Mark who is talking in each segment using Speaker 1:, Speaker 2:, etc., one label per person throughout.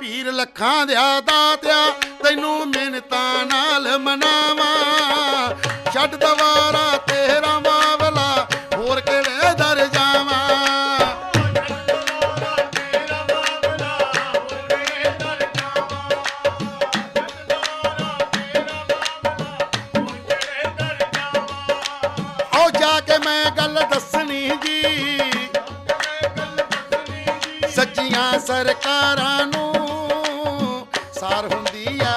Speaker 1: ਪੀਰ ਲੱਖਾਂ ਦਿਆ ਦਾਤਿਆ, ਤੈਨੂੰ ਮਿਹਨਤਾਂ ਨਾਲ ਮਨਾਵਾਂ। ਛੱਡ ਦਵਾਰਾ ਤੇਰਾ ਮਾਵਲਾ ਹੋਰ ਕਿਹੜੇ ਦਰ ਜਾਵਾਂ? ਆਓ ਜਾ ਕੇ ਮੈਂ ਗੱਲ ਦੱਸਣੀ ਜੀ। ਸੱਚੀਆਂ ਸਰਕਾਰਾਂ ਨੂੰ ਸਾਰ ਹੁੰਦੀ ਆ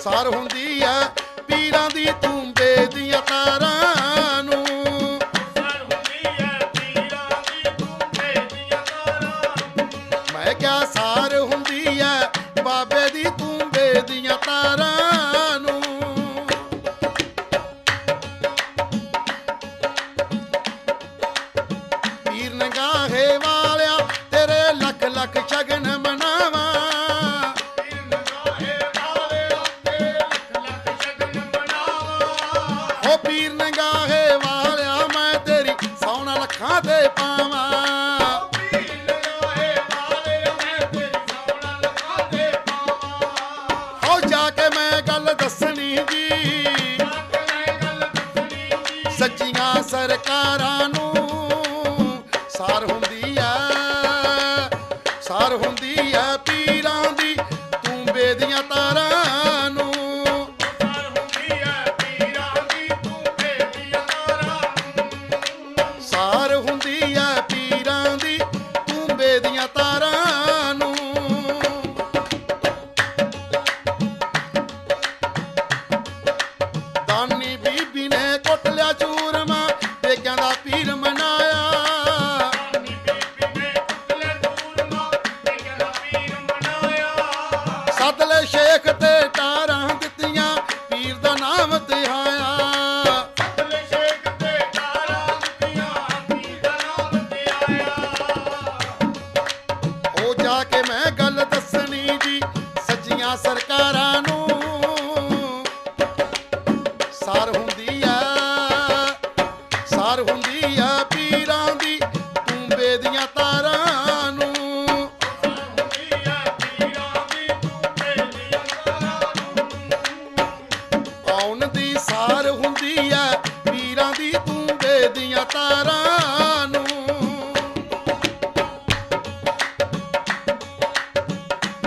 Speaker 1: ਸਾਰ ਹੁੰਦੀ ਆ। ਪੀਰਾਂ ਦੀ ਤੁੰਬੇ ਦੀਆਂ ਤਾਰਾਂ ਨੂੰ। ਮੈਂ ਸਾਰ ਹੁੰਦੀ ਜੀ। ਸੱਚੀਆਂ ਸਰਕਾਰਾਂ ਨੂੰ ਸਾਰ ਹੁੰਦੀ ਆ, ਸਾਰ ਹੁੰਦੀ ਆ ਪੀਰਾਂ ਦੀ ਤੂੰ ਬੇਦੀਆਂ ਤਾਰਾਂ ਨੂੰ। ਸਾਰ ਹੁੰਦੀ ਆ ਪੀਰਾਂ ਦੀ ਤੂੰ ਬੇਦੀਆਂ ਤਾਰਾਂ ਨੂੰ ਦਾਨੀ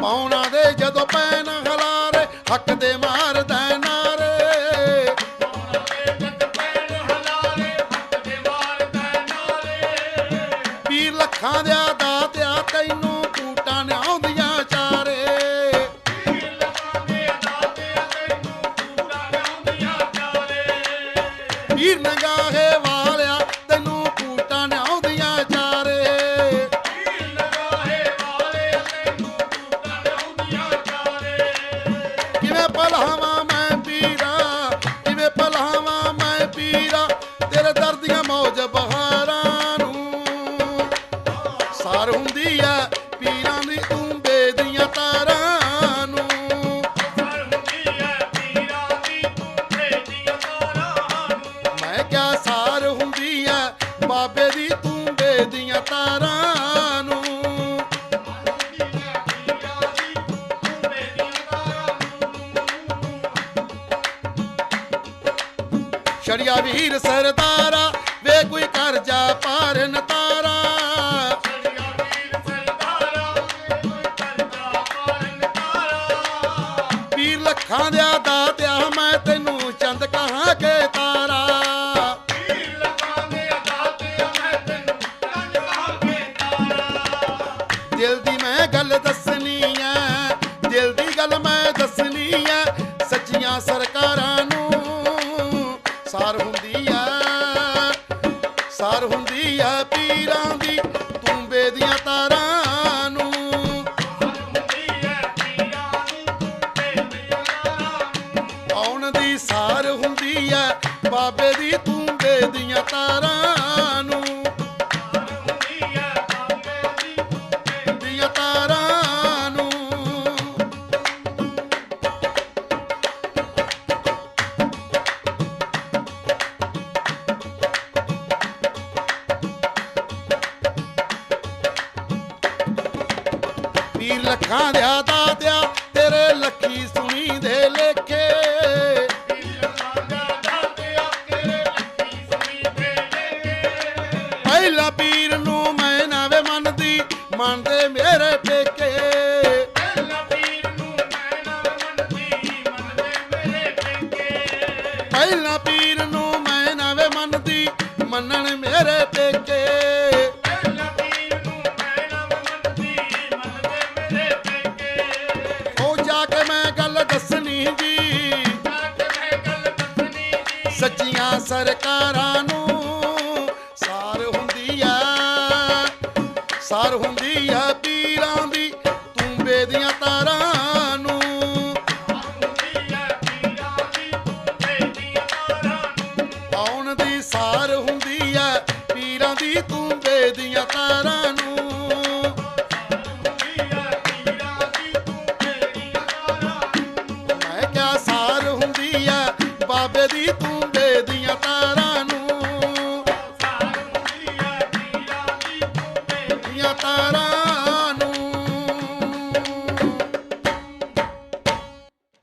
Speaker 1: ਪੌਣਾ ਦੇ ਜਦੋਂ ਪੈਨ ਹਲਾਰੇ, ਹੱਕ ਦੇ ਮਾਰਦਾ ਨਾਰੇ। ਪੀਰ ਲੱਖਾਂ ਦਿਆ ਦਾਤਿਆ ਤੈਨੂੰ ਕੂਟਾਂ ਨਿਆਉਂਦੀਆਂ ਚਾਰੇ। ਪੀਰ ਨਗਾਹੇ ਛੜਿਆ ਵੀਰ ਸਰਦਾਰਾ, ਵੇ ਕੋਈ ਕਰਜਾ ਪਾਰ ਨਤਾਰਾ। ਪੀਰ ਲੱਖਾਂ ਦੇ ਦਾਤਿਆ ਮੈਂ ਤੈਨੂੰ ਚੰਦ ਕਹਾਂ ਕੇ ਤਾਰਾ। ਦਿਲ ਦੀ ਮੈਂ ਗੱਲ ਦੱਸਣੀ ਐ, ਦਿਲ ਦੀ ਗੱਲ ਮੈਂ ਦੱਸਣੀ ਐ, ਸੱਚੀਆਂ ਸਰਕਾਰਾਂ ਸਾਰ ਲੱਖਾਂ ਦਿਆ ਦਾਤਿਆ ਤੇਰੇ ਲੱਖੀ ਸੁਣੀ ਦੇ ਲੇਖੇ। ਪਹਿਲਾ ਪੀਰ ਨੂੰ ਮੈਂ ਨਾ ਵੇ ਮੰਨਦੀ, ਮੰਨਦੇ ਮੇਰੇ ਪੇਕੇ। ਪਹਿਲਾ ਪੀਰ ਨੂੰ ਮੈਂ ਨਾ ਵੇ ਮੰਨਦੀ, ਮੰਨਣ ਮੇਰੇ ਸੱਚੀਆਂ ਸਰਕਾਰਾਂ ਨੂੰ ਸਾਰ ਹੁੰਦੀ ਆ, ਸਾਰ ਹੁੰਦੀ ਆ ਪੀਰਾਂ ਦੀ ਤੂੰ ਦੀਆਂ ਤਾਰਾਂ ਨੂੰ। ਪਾਉਣ ਦੀ ਸਾਰ ਹੁੰਦੀ ਆ ਪੀਰਾਂ ਦੀ ਤੂੰ ਦੀਆਂ ਤਾਰਾਂ